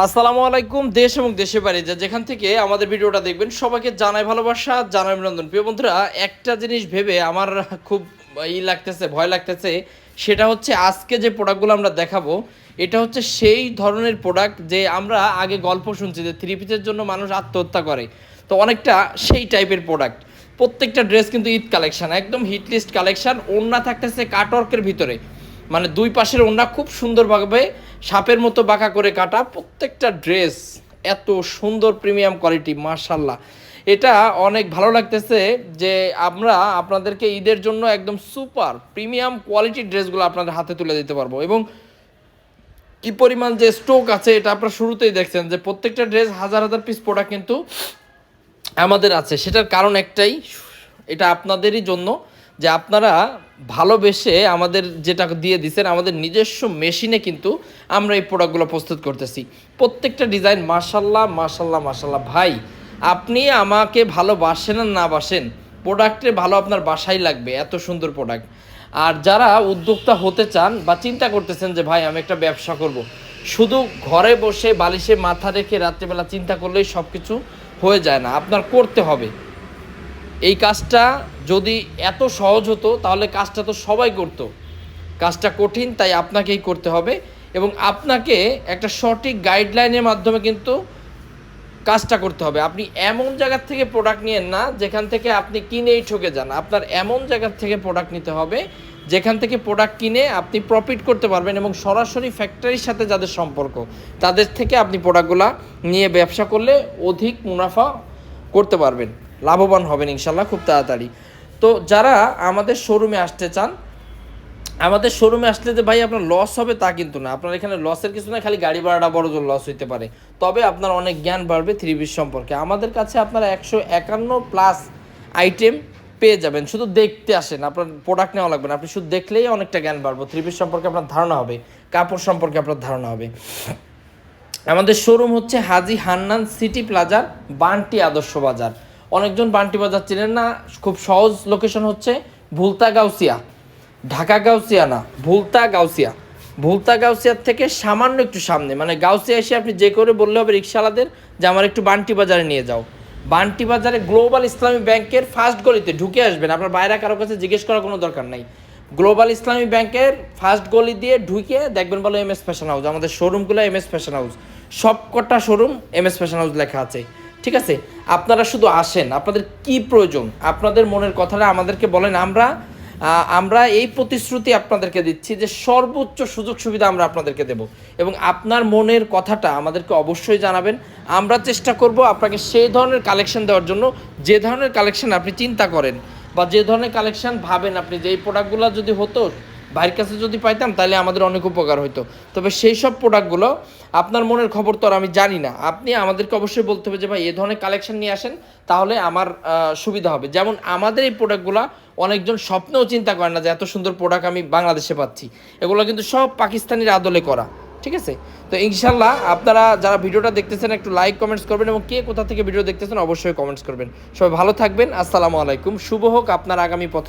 আসসালামু আলাইকুম, দেশ এবং দেশে বাইরে যা যেখান থেকে আমাদের ভিডিওটা দেখবেন, সবাইকে জানাই ভালোবাসা, জানাই অভিনন্দন। প্রিয় বন্ধুরা, একটা জিনিস ভেবে আমার খুব ই লাগতেছে, ভয় লাগতেছে, সেটা হচ্ছে আজকে যে প্রোডাক্টগুলো আমরা দেখাবো, এটা হচ্ছে সেই ধরনের প্রোডাক্ট যে আমরা আগে গল্প শুনছি যে থ্রি পিসের জন্য মানুষ আত্মহত্যা করে। তো অনেকটা সেই টাইপের প্রোডাক্ট প্রত্যেকটা ড্রেস কিন্তু ঈদ কালেকশন একদম হিট লিস্ট কালেকশন ওড়না থাকতেছে কাটওয়ার্কের ভিতরে। মানে দুই পাশের ওড়না খুব সুন্দরভাবে সাপের মতো বাঁকা করে কাটা। প্রত্যেকটা ড্রেস এত সুন্দর প্রিমিয়াম কোয়ালিটি মার্শাল্লাহ এটা অনেক ভালো লাগতেছে যে আমরা আপনাদেরকে ঈদের জন্য একদম সুপার প্রিমিয়াম কোয়ালিটির ড্রেসগুলো আপনাদের হাতে তুলে দিতে পারব। এবং কি পরিমাণ যে স্টক আছে, এটা আপনারা শুরুতেই দেখছেন যে প্রত্যেকটা ড্রেস হাজার হাজার পিস প্রোডাক্ট কিন্তু আমাদের আছে। সেটার কারণ একটাই, এটা আপনাদেরই জন্য যে আপনারা ভালোবেসে আমাদের যেটা দিয়ে দিচ্ছেন আমাদের নিজস্ব মেশিনে কিন্তু আমরা এই প্রোডাক্টগুলো প্রস্তুত করতেছি। প্রত্যেকটা ডিজাইন মার্শাল্লাহ মার্শাল্লাহ মার্শাল্লাহ ভাই, আপনি আমাকে ভালোবাসেন আর না বাসেন প্রোডাক্টে ভালো আপনার বাসাই লাগবে, এত সুন্দর প্রোডাক্ট আর যারা উদ্যোক্তা হতে চান বা চিন্তা করতেছেন যে, ভাই, আমি একটা ব্যবসা করব। শুধু ঘরে বসে বালিশে মাথা রেখে রাত্রেবেলা চিন্তা করলেই সব কিছু হয়ে যায় না, আপনার করতে হবে। এই কাজটা যদি এত সহজ হতো, তাহলে কাজটা তো সবাই করতো। কাজটা কঠিন, তাই আপনাকেই করতে হবে এবং আপনাকে একটা সঠিক গাইডলাইনের মাধ্যমে কিন্তু কাজটা করতে হবে। আপনি এমন জায়গার থেকে প্রোডাক্ট নিয়েন না, যেখান থেকে আপনি কিনেই ঠকে যান। আপনার এমন জায়গার থেকে প্রোডাক্ট নিতে হবে, যেখান থেকে প্রোডাক্ট কিনে আপনি প্রফিট করতে পারবেন এবং সরাসরি ফ্যাক্টরির সাথে যাদের সম্পর্ক, তাদের থেকে আপনি প্রোডাক্টগুলো নিয়ে ব্যবসা করলে অধিক মুনাফা করতে পারবেন। লাভবান হবেন ইনশাল্লাহ খুব তাড়াতাড়ি। তো যারা আমাদের শোরুমে আসতে চান, আমাদের শোরুমে আসলে যে ভাই আপনার লস হবে তা কিন্তু না। আপনার এখানে লসের কিছু না, খালি গাড়ি ভাড়াটা বড় জোর লস হইতে পারে। তবে আপনার অনেক জ্ঞান বাড়বে থ্রি পিস সম্পর্কে। আমাদের কাছে আপনারা একশো একান্ন প্লাস আইটেম পেয়ে যাবেন। শুধু দেখতে আসেন, আপনার প্রোডাক্ট নেওয়া লাগবে না। আপনি শুধু দেখলেই অনেকটা জ্ঞান বাড়বো। থ্রি পিস সম্পর্কে আপনার ধারণা হবে, কাপড় সম্পর্কে আপনার ধারণা হবে। আমাদের শোরুম হচ্ছে হাজি হান্নান সিটি প্লাজার বান্টি আদর্শ বাজার। অনেকজন বান্টি বাজার চেনেন না, খুব সহজ লোকেশন হচ্ছে ভুলতা গাউসিয়া। ঢাকা গাউসিয়া না, ভুলতা গাউসিয়া। ভুলতা গাউসিয়ার থেকে সামান্য একটু সামনে মানে গাউসিয়া এসে আপনি যে করে বললে হবে রিক্সাওয়ালাদের যে আমার একটু বান্টি বাজারে নিয়ে যাও। বান্টি বাজারে গ্লোবাল ইসলামী ব্যাংকের ফার্স্ট গলিতে ঢুকে আসবেন, আপনার বাইরে কারও কাছে জিজ্ঞেস করার কোনো দরকার নাই। গ্লোবাল ইসলামী ব্যাংকের ফার্স্ট গলি দিয়ে ঢুকে দেখবেন বলো এম এস ফ্যাশন হাউস আমাদের শোরুমগুলো এম এস ফ্যাশন হাউস সব কটা showroom M S fashion house লেখা আছে। ঠিক আছে? আপনারা শুধু আসেন, আপনাদের কি প্রয়োজন? আপনাদের মনের কথাটা আমাদেরকে বলেন। আমরা আমরা এই প্রতিশ্রুতি আপনাদেরকে দিচ্ছি যে সর্বোচ্চ সুযোগ সুবিধা আমরা আপনাদেরকে দেব। এবং আপনার মনের কথাটা আমাদেরকে অবশ্যই জানাবেন। আমরা চেষ্টা করব আপনাকে সেই ধরনের কালেকশন দেওয়ার জন্য। যে ধরনের কালেকশন আপনি চিন্তা করেন বা যে ধরনের কালেকশন ভাবেন আপনি যে এই প্রোডাক্টগুলো যদি হতো ভাইয়ের কাছে যদি পাইতাম, তাহলে আমাদের অনেক উপকার হতো তবে সেই সব প্রোডাক্টগুলো আপনার মনের খবর তো আর আমি জানি না। আপনি আমাদেরকে অবশ্যই বলতে হবে যে, ভাই, এ ধরনের কালেকশন নিয়ে আসেন, তাহলে আমার সুবিধা হবে। যেমন আমাদের এই প্রোডাক্টগুলো অনেকজন স্বপ্নেও চিন্তা করে না যে, এত সুন্দর প্রোডাক্ট আমি বাংলাদেশে পাচ্ছি। এগুলো কিন্তু সব পাকিস্তানির আদলে করা, ঠিক আছে? তো ইনশাল্লাহ আপনারা যারা ভিডিওটা দেখতেছেন, একটু লাইক কমেন্টস করবেন এবং কে কোথা থেকে ভিডিও দেখতেছেন, অবশ্যই কমেন্টস করবেন। সবাই ভালো থাকবেন। আসসালামু আলাইকুম। শুভ হোক আপনার আগামী পথ